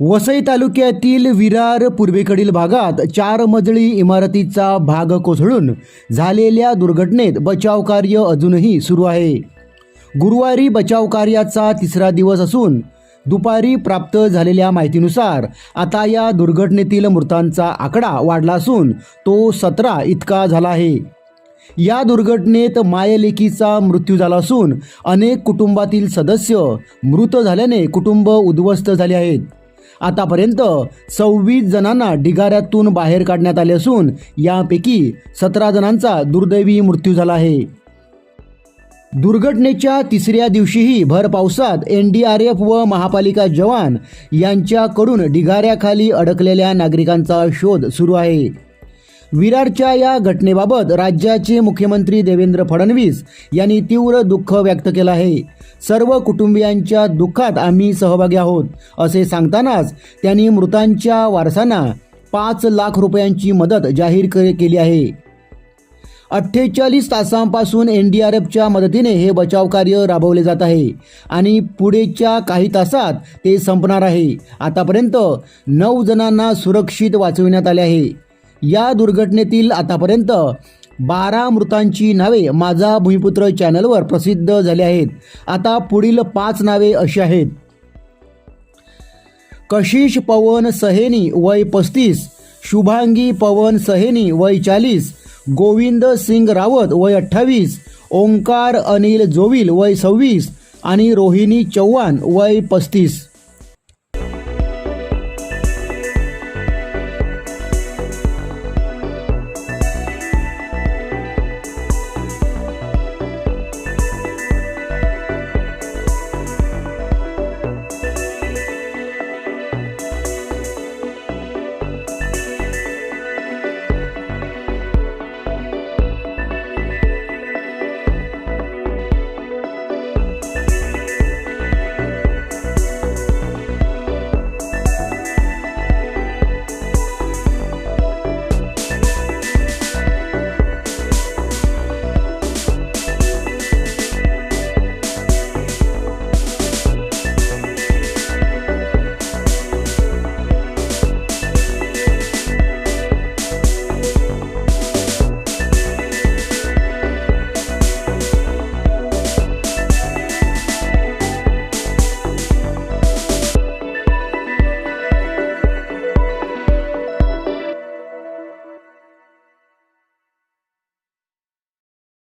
वसई तालुक्यातील विरार पूर्वेकडील भागात चार मजली इमारतीचा भाग कोसळून झालेल्या दुर्घटनेत बचाव कार्य अजूनही सुरू आहे. गुरुवारी बचाव कार्याचा तिसरा दिवस असून दुपारी प्राप्त झालेल्या माहितीनुसार आता या दुर्घटनेतील मृतांचा आकडा वाढला असून तो सतरा इतका झाला आहे. या दुर्घटनेत मायलेकीचा मृत्यू झाला असून अनेक कुटुंबातील सदस्य मृत झाल्याने कुटुंब उद्ध्वस्त झाले आहेत. आतापर्यंत सव्वीस जणांना ढिगाऱ्यातून बाहेर काढण्यात आले असून यापैकी सतरा जणांचा दुर्दैवी मृत्यू झाला आहे. दुर्घटनेच्या तिसऱ्या दिवशीही भर पावसात एन डी आर एफ व महापालिका जवान यांच्याकडून ढिगाऱ्याखाली अडकलेल्या नागरिकांचा शोध सुरू आहे. विरारच्या या घटनेबाबत राज्याचे मुख्यमंत्री देवेंद्र फडणवीस यांनी तीव्र दुःख व्यक्त केलं आहे. सर्व कुटुंबियांच्या दुःखात आम्ही सहभागी आहोत असे सांगतानाच त्यांनी मृतांच्या वारसांना पाच लाख रुपयांची मदत जाहीर केली आहे. अठ्ठेचाळीस तासांपासून एन डी आर एफच्या मदतीने हे बचाव कार्य राबवले जात आहे आणि पुढेच्या काही तासात ते संपणार आहे. आतापर्यंत नऊ जणांना सुरक्षित वाचविण्यात आले आहे. या दुर्घटनेतील आतापर्यंत बारा मृतांची नावे माझा भूमिपुत्र चॅनलवर प्रसिद्ध झाली आहेत. आता पुढील पाच नावे अशी आहेत. कशिश पवन सहेनी वय पस्तीस शुभांगी पवन सहेनी वय चाळीस गोविंद सिंग रावत वय अठ्ठावीस ओंकार अनिल जोविल वय सव्वीस आणि रोहिणी चव्हाण वय पस्तीस.